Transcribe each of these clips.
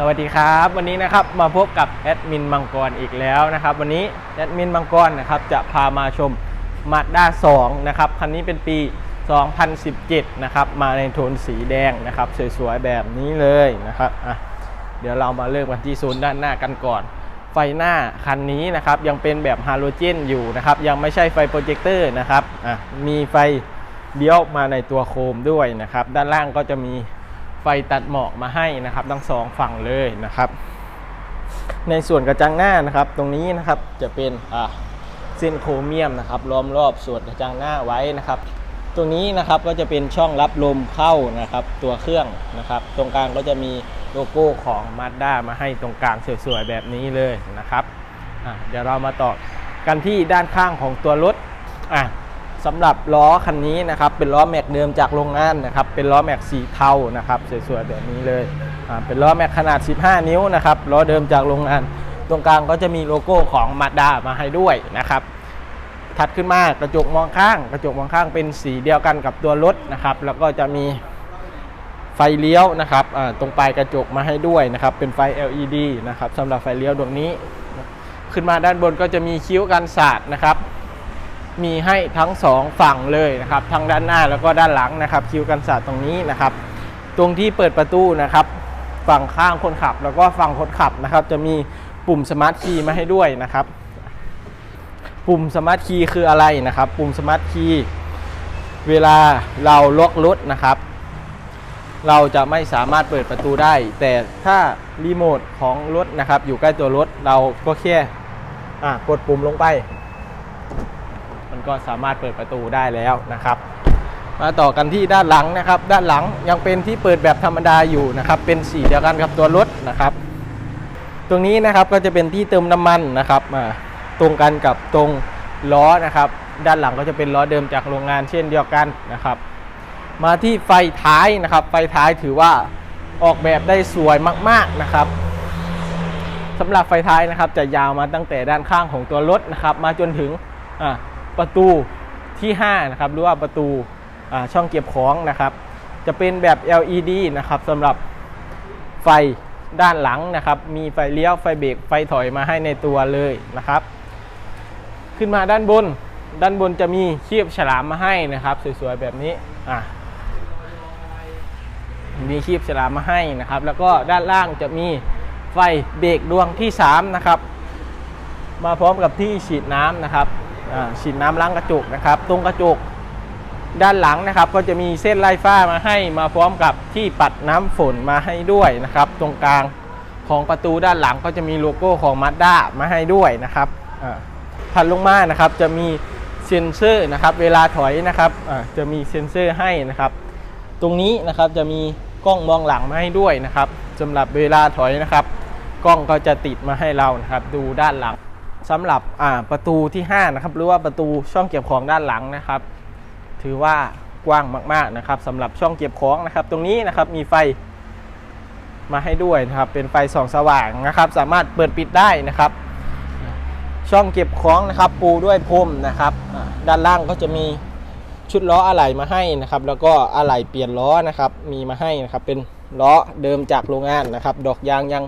สวัสดีครับวันนี้นะครับมาพบกับแอดมินมังกรอีกแล้วนะครับวันนี้แอดมินมังกรนะครับจะพามาชมมาด้า2นะครับคันนี้เป็นปี 2017 นะครับมาในโทนสีแดงนะครับสวยๆแบบนี้เลยนะครับอะเดี๋ยวเรามาเริ่มกันที่โซนด้านหน้ากันก่อน ไฟหน้าคันนี้นะครับยังเป็นแบบฮาโลเจนอยู่นะครับยังไม่ใช่ไฟโปรเจคเตอร์นะครับอะมีไฟเลี้ยวมาในตัวโคมด้วยนะครับด้านล่างก็จะมี ไฟตัดหมอกมาให้นะครับ ทั้งสองฝั่งเลยนะครับ ในส่วนกระจังหน้านะครับ ตรงนี้นะครับจะเป็นอ่าเส้นโครเมียมนะครับล้อมรอบส่วนกระจังหน้าไว้นะครับตรงนี้นะครับก็จะเป็นช่องรับลมเข้านะครับ ตัวเครื่องนะครับ ตรงกลางก็จะมีโลโก้ของ Mazda มาให้ตรงกลางสวยๆแบบนี้เลยนะครับเดี๋ยวเรามาต่อกันที่ด้านข้างของตัวรถอะ สำหรับล้อคันนี้นะครับเป็นล้อแม็กเดิมจากโรงงานนะครับเป็นล้อแม็กสีเทานะครับสวยๆแบบนี้เลยเป็นล้อแม็กขนาด 15 นิ้วนะครับล้อเดิมจากโรงงาน ตรงกลางก็จะมีโลโก้ของ Mazda มาให้ด้วยนะครับถัดขึ้นมากระจกมองข้าง กระจกมองข้างเป็นสีเดียวกันกับตัวรถนะครับ แล้วก็จะมีไฟเลี้ยวนะครับตรงปลายกระจกมาให้ด้วยนะครับ เป็นไฟ LED นะครับสำหรับไฟเลี้ยวดวงนี้ ขึ้นมาด้านบนก็จะมีคิ้วกันสาดนะครับ มีให้ทั้งสองฝั่งเลยนะครับทั้งด้านหน้าแล้วก็ด้านหลังนะครับ คิวกันสาตรงนี้นะครับ ตรงที่เปิดประตูนะครับ ฝั่งข้างคนขับ แล้วก็ฝั่งคนขับนะครับ จะมีปุ่มสมาร์ทคีย์มาให้ด้วยนะครับ ปุ่มสมาร์ทคีย์คืออะไรนะครับ ปุ่มสมาร์ทคีย์เวลาเราล็อกรถนะครับ เราจะไม่สามารถเปิดประตูได้ แต่ถ้ารีโมทของรถนะครับ อยู่ใกล้ตัวรถเราก็แค่กดปุ่มลงไป ก็สามารถเปิดประตูได้แล้วนะครับ มาต่อกันที่ด้านหลังนะครับ ด้านหลังยังเป็นที่เปิดแบบธรรมดาอยู่นะครับ เป็นสีเดียวกันกับตัวรถนะครับ ตรงนี้นะครับก็จะเป็นที่เติมน้ำมันนะครับอ่าตรงกันกับตรงล้อนะครับ ด้านหลังก็จะเป็นล้อเดิมจากโรงงานเช่นเดียวกันนะครับ มาที่ไฟท้ายนะครับ ไฟท้ายถือว่าออกแบบได้สวยมาก ๆนะครับสำหรับไฟท้ายนะครับจะยาวมาตั้งแต่ด้านข้างของตัวรถนะครับ มาจนถึง ประตูที่5นะครับหรือว่าประตูช่องเก็บของนะครับ จะเป็นแบบ LED นะครับสำหรับไฟด้านหลังนะครับ มีไฟเลี้ยวไฟเบรกไฟถอยมาให้ในตัวเลยนะครับ ขึ้นมาด้านบน ด้านบนจะมีเคียบฉลามมาให้นะครับ สวยๆแบบนี้อะมีคีบฉลามมาให้นะครับ แล้วก็ด้านล่างจะมีไฟเบรกดวงที่3นะครับ มาพร้อมกับที่ฉีดน้ำนะครับ ฉีดน้ำล้างกระจกนะครับ ตรงกระจกด้านหลังนะครับ ก็จะมีเส้นไล่ฟ้ามาให้มาพร้อมกับที่ปัดน้ำฝนมาให้ด้วยนะครับ ตรงกลางของประตูด้านหลังก็จะมีโลโก้ของ Mazda มาให้ด้วยนะครับถัดลงมานะครับจะมีเซ็นเซอร์นะครับ เวลาถอยนะครับจะมีเซ็นเซอร์ให้นะครับ ตรงนี้นะครับจะมีกล้องมองหลังมาให้ด้วยนะครับสำหรับเวลาถอยนะครับ กล้องก็จะติดมาให้เรานะครับ ดูด้านหลัง สำหรับประตูที่5นะครับหรือว่าประตูช่องเก็บของด้านหลังนะครับ ถือว่ากว้างมากๆนะครับสำหรับช่องเก็บของนะครับ ตรงนี้นะครับมีไฟมาให้ด้วยนะครับเป็นไฟส่องสว่างนะครับ สามารถเปิดปิดได้นะครับ ช่องเก็บของนะครับ ปูด้วยพรมนะครับด้านล่างก็จะมีชุดล้ออะไหล่มาให้นะครับ แล้วก็อะไหล่เปลี่ยนล้อนะครับ มีมาให้นะครับ เป็นล้อเดิมจากโรงงานนะครับ ดอกยางยัง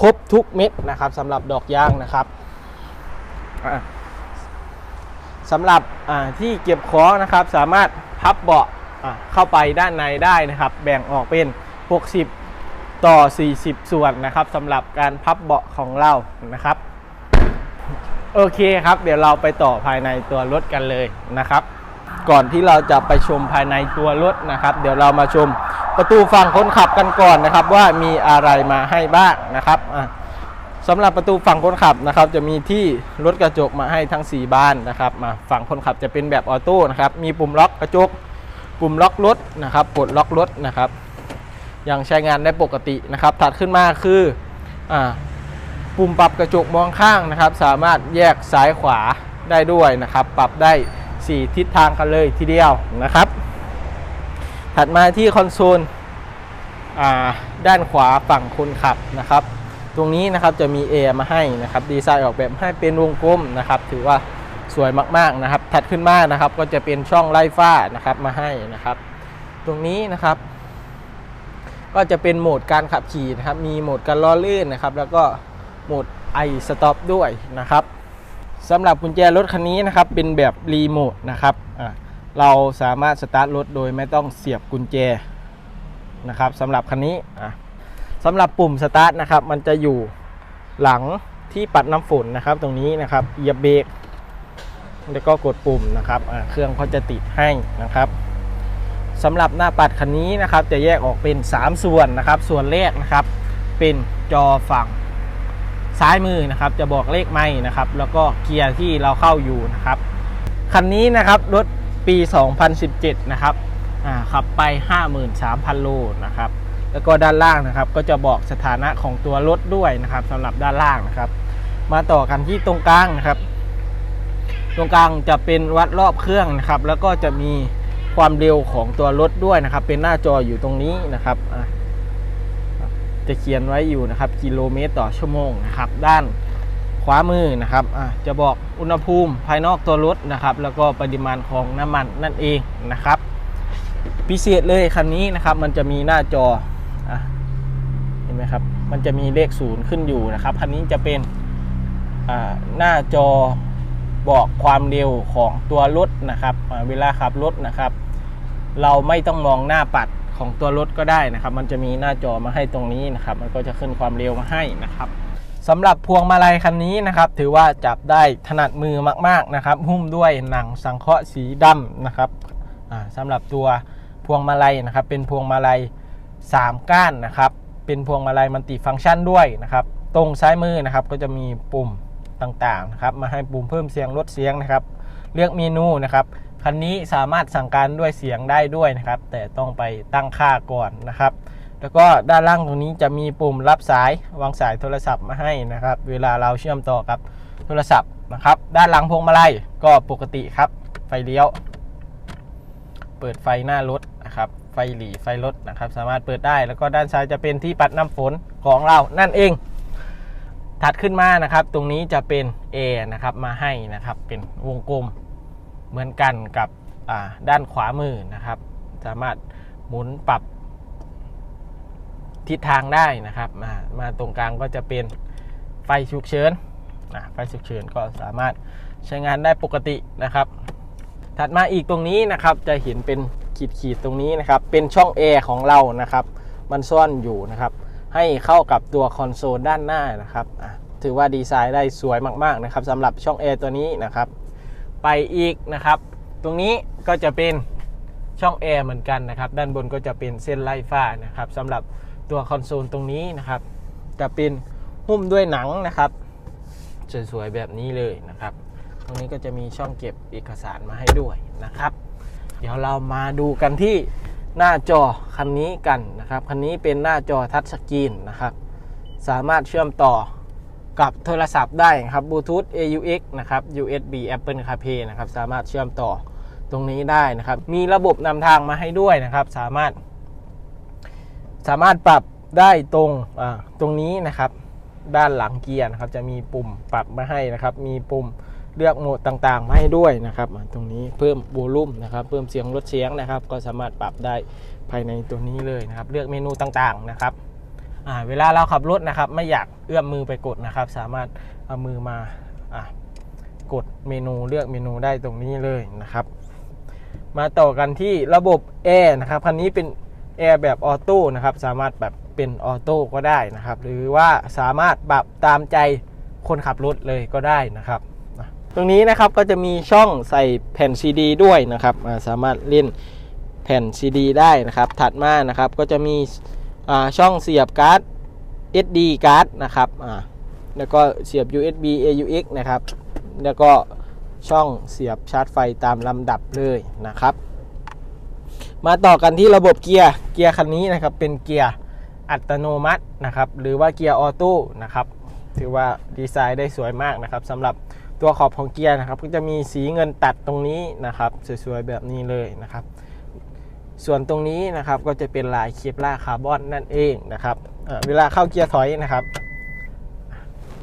ครบทุกเม็ดนะครับสำหรับดอกยางนะครับ สำหรับที่เก็บของนะครับ สามารถพับเบาะเข้าไปด้านในได้นะครับ แบ่งออกเป็น 60 ต่อ 40 ส่วนนะครับสำหรับการพับเบาะของเรานะครับ โอเคครับ เดี๋ยวเราไปต่อภายในตัวรถกันเลยนะครับ ก่อนที่เราจะไปชมภายในตัวรถนะครับ เดี๋ยวเรามาชมประตูฝั่งคนขับกันก่อนนะครับ ว่ามีอะไรมาให้บ้างนะครับอะ สำหรับประตูฝั่งคนขับนะครับจะมีที่รถกระจกมาให้ทั้ง 4 บานนะครับมาฝั่งคนขับจะเป็นแบบออโต้นะครับมีปุ่มล็อกกระจก ปุ่มล็อกรถนะครับปลดล็อกรถนะครับยังใช้งานได้ปกตินะครับถัดขึ้นมาคืออปุ่มปรับกระจกมองข้างนะครับ สามารถแยกซ้ายขวาได้ด้วยนะครับ ปรับได้ 4 ทิศทางกันเลยทีเดียวนะครับ ถัดมาที่คอนโซลด้านขวาฝั่งคนขับนะครับ ตรงนี้นะครับจะมีแอร์มาให้นะครับดีไซน์ออกแบบให้เป็นวงกลมนะครับถือว่าสวยมากๆนะครับ ถัดขึ้นมานะครับก็จะเป็นช่องไล่ฟ้านะครับมาให้นะครับ ตรงนี้นะครับ ก็จะเป็นโหมดการขับขี่นะครับ มีโหมดการล้อลื่นนะครับ แล้วก็โหมดไอสต็อปด้วยนะครับสำหรับกุญแจรถคันนี้นะครับ เป็นแบบรีโมทนะครับเราสามารถสตาร์ทรถโดยไม่ต้องเสียบกุญแจนะครับสำหรับคันนี้อะ สำหรับปุ่มสตาร์ทนะครับ มันจะอยู่หลังที่ปัดน้ำฝนนะครับ ตรงนี้นะครับเหยียบเบรกแล้วก็กดปุ่มนะครับเครื่องเขาจะติดให้นะครับสำหรับหน้าปัดคันนี้นะครับ จะแยกออกเป็น 3 ส่วนนะครับ ส่วนแรกนะครับ เป็นจอฝั่งซ้ายมือนะครับ จะบอกเลขไม่นะครับ แล้วก็เกียร์ที่เราเข้าอยู่นะครับคันนี้นะครับรถปี 2017 นะครับขับไป 53,000 โลนะครับ แล้วก็ด้านล่างนะครับ ก็จะบอกสถานะของตัวรถด้วยนะครับสำหรับด้านล่างนะครับ มาต่อกันที่ตรงกลางนะครับ ตรงกลางจะเป็นวัดรอบเครื่องนะครับ แล้วก็จะมีความเร็วของตัวรถด้วยนะครับ เป็นหน้าจออยู่ตรงนี้นะครับจะเขียนไว้อยู่นะครับกิโลเมตรต่อชั่วโมงนะครับ ด้านขวามือนะครับะจะบอกอุณหภูมิภายนอกตัวรถนะครับ แล้วก็ปริมาณของน้ำมันนั่นเองนะครับ พิเศษเลยคันนี้นะครับ มันจะมีหน้าจอ ไหมครับ มันจะมีเลขศูนย์ขึ้นอยู่นะครับคันนี้จะเป็นหน้าจอบอกความเร็วของตัวรถนะครับ เวลาขับรถนะครับ เราไม่ต้องมองหน้าปัดของตัวรถก็ได้นะครับ มันจะมีหน้าจอมาให้ตรงนี้นะครับ มันก็จะขึ้นความเร็วมาให้นะครับสำหรับพวงมาลัยคันนี้นะครับ ถือว่าจับได้ถนัดมือมาก ๆนะครับ หุ้มด้วยหนังสังเคราะห์สีดำนะครับสำหรับตัวพวงมาลัยนะครับ เป็นพวงมาลัย 3 ก้านนะครับ เป็นพวงมาลัยมัลติฟังก์ชันด้วยนะครับ ตรงซ้ายมือนะครับก็จะมีปุ่มต่างๆนะครับมาให้ปุ่มเพิ่มเสียงลดเสียงนะครับ เลือกเมนูนะครับคันนี้สามารถสั่งการด้วยเสียงได้ด้วยนะครับ แต่ต้องไปตั้งค่าก่อนนะครับ แล้วก็ด้านล่างตรงนี้จะมีปุ่มรับสายวางสายโทรศัพท์มาให้นะครับ เวลาเราเชื่อมต่อกับโทรศัพท์นะครับ ด้านหลังพวงมาลัยก็ปกติครับ ไฟเลี้ยว เปิดไฟหน้ารถนะครับ ไฟหลีไฟรถนะครับ สามารถเปิดได้ แล้วก็ด้านซ้ายจะเป็นที่ปัดน้ำฝนของเรา นั่นเอง ถัดขึ้นมานะครับ ตรงนี้จะเป็น A นะครับ มาให้นะครับ เป็นวงกลมเหมือนกันกับด้านขวามือนะครับ สามารถหมุนปรับทิศทางได้นะครับ มามาตรงกลางก็จะเป็นไฟฉุกเฉินไฟฉุกเฉินก็สามารถใช้งานได้ปกตินะครับ ถัดมาอีกตรงนี้นะครับจะเห็นเป็น ขีดขีดๆตรงนี้นะครับ เป็นช่องแอร์ของเรานะครับ มันซ่อนอยู่นะครับ ให้เข้ากับตัวคอนโซลด้านหน้านะครับถือว่าดีไซน์ได้สวยมากๆนะครับสำหรับช่องแอร์ตัวนี้นะครับ ไปอีกนะครับ ตรงนี้ก็จะเป็นช่องแอร์เหมือนกันนะครับ ด้านบนก็จะเป็นเส้นไล่ฟ้านะครับสำหรับตัวคอนโซลตรงนี้นะครับ จะเป็นหุ้มด้วยหนังนะครับสวยๆแบบนี้เลยนะครับ ตรงนี้ก็จะมีช่องเก็บเอกสารมาให้ด้วยนะครับ เดี๋ยวเรามาดูกันที่หน้าจอคันนี้กันนะครับ คันนี้เป็นหน้าจอทัชสกรีนนะครับ สามารถเชื่อมต่อกับโทรศัพท์ได้ครับบลูทูธ AUX นะครับ USB Apple CarPlay นะครับ สามารถเชื่อมต่อตรงนี้ได้นะครับ มีระบบนำทางมาให้ด้วยนะครับ สามารถ สามารถปรับได้ตรงตรงนี้นะครับ ด้านหลังเกียร์นะครับ จะมีปุ่มปรับมาให้นะครับ มีปุ่ม เลือกโหมดต่างๆมาให้ด้วยนะครับตรงนี้เพิ่มบูลุ่มนะครับเพิ่มเสียงลดเสียงนะครับ ก็สามารถปรับได้ภายในตัวนี้เลยนะครับ เลือกเมนูต่างๆนะครับเวลาเราขับรถนะครับ ไม่อยากเอื้อมมือไปกดนะครับ สามารถเอามือมาอกดเมนูเลือกเมนูได้ตรงนี้เลยนะครับ มาต่อกันที่ระบบแอร์นะครับคันนี้เป็นแอร์แบบออโต้นะครับ สามารถแบบเป็นออโต้ก็ได้นะครับ หรือว่าสามารถปรับตามใจคนขับรถเลยก็ได้นะครับ รงนี้นะครับก็จะมีช่องใส่แผ่นซีดีด้วยนะครับสามารถเล่นแผ่นซีดีได้นะครับ ถัดมานะครับก็จะมีช่องเสียบการ์ด SD การ์ดนะครับแล้วก็เสียบ USB AUX นะครับ แล้วก็ช่องเสียบชาร์จไฟตามลำดับเลยนะครับ มาต่อกันที่ระบบเกียร์ เกียร์คันนี้นะครับเป็นเกียร์อัตโนมัตินะครับ หรือว่าเกียร์ออโต้นะครับ ถือว่าดีไซน์ได้สวยมากนะครับสำหรับ ตัวขอบของเกียร์นะครับก็จะมีสีเงินตัดตรงนี้นะครับ สวยๆแบบนี้เลยนะครับ ส่วนตรงนี้นะครับก็จะเป็นลายเคปลาร์คาร์บอนนั่นเองนะครับเอ่อเวลาเข้าเกียร์ถอยนะครับ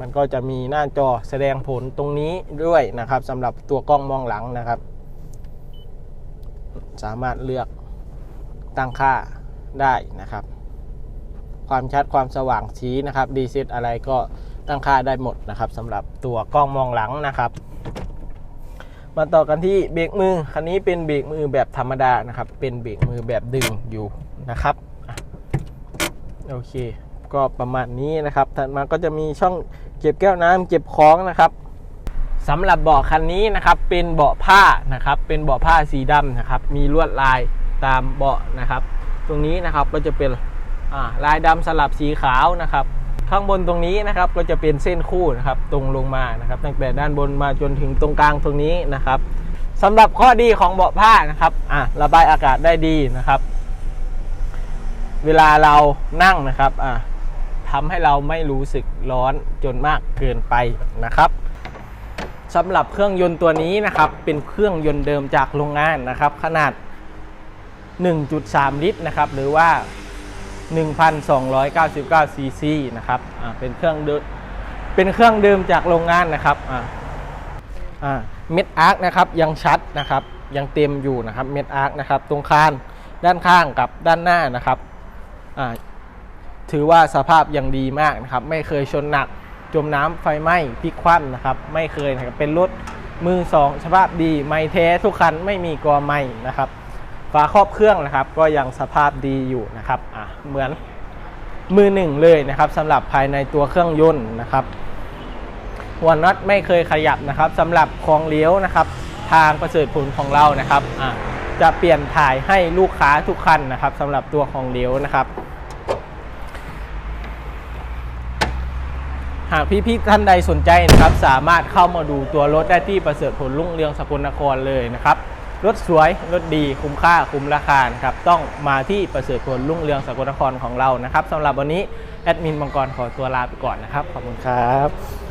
มันก็จะมีหน้าจอแสดงผลตรงนี้ด้วยนะครับสำหรับตัวกล้องมองหลังนะครับ สามารถเลือกตั้งค่าได้นะครับ ความชัดความสว่างชี้นะครับดีเซตอะไรก็ ตั้งค่าได้หมดนะครับสำหรับตัวกล้องมองหลังนะครับ มาต่อกันที่เบรกมือคันนี้เป็นเบรกมือแบบธรรมดานะครับ เป็นเบรกมือแบบดึงอยู่นะครับโอเค ก็ประมาณนี้นะครับถัดมาก็จะมีช่องเก็บแก้วน้ำเก็บของนะครับสำหรับเบาะคันนี้นะครับเป็นเบาะผ้านะครับ เป็นเบาะผ้าสีดำนะครับ มีลวดลายตามเบาะนะครับ ตรงนี้นะครับก็จะเป็นลายดำสลับสีขาวนะครับ ข้างบนตรงนี้นะครับก็จะเป็นเส้นคู่นะครับตรงลงมานะครับ ตั้งแต่ด้านบนมาจนถึงตรงกลางตรงนี้นะครับสำหรับข้อดีของเบาะผ้านะครับอะระบายอากาศได้ดีนะครับ เวลาเรานั่งนะครับอะทำให้เราไม่รู้สึกร้อนจนมากเกินไปนะครับสำหรับเครื่องยนต์ตัวนี้นะครับ เป็นเครื่องยนต์เดิมจากโรงงานนะครับ ขนาด 1.3 ลิตรนะครับ หรือว่า 1,299 ซีซีนะครับอ่าเป็นเครื่องเดิมเป็นเครื่องเดิมจากโรงงานนะครับอ่าอ่าเม็ดอาร์คนะครับยังชัดนะครับยังเต็มอยู่นะครับเม็ดอาร์คนะครับตรงคานด้านข้างกับด้านหน้านะครับอ่าถือว่าสภาพยังดีมากนะครับ ไม่เคยชนหนักจมน้ำไฟไหม้พลิกคว่ำนะครับ ไม่เคยนะครับเป็นรถมือสองสภาพดี ไม่แท้ทุกคันไม่มีกอไม้นะครับ ฝาครอบเครื่องนะครับ ก็ยังสภาพดีอยู่นะครับอะเหมือนมือหนึ่งเลยนะครับสำหรับภายในตัวเครื่องยนต์นะครับหัวน็อตไม่เคยขยับนะครับสำหรับของเลี้ยวนะครับ ทางประเสริฐผลของเรานะครับอะจะเปลี่ยนถ่ายให้ลูกค้าทุกคันนะครับสำหรับตัวของเลี้ยวนะครับหากพี่ๆท่านใดสนใจนะครับ สามารถเข้ามาดูตัวรถได้ที่ประเสริฐผลรุ่งเรืองสกลนครเลยนะครับ รถสวย รถดีคุ้มค่าคุ้มราคาครับต้องมาที่ประเสริฐผลรุ่งเรืองสกลนครของเรานะครับสำหรับวันนี้แอดมินมังกรขอตัวลาไปก่อนนะครับ ขอบคุณครับ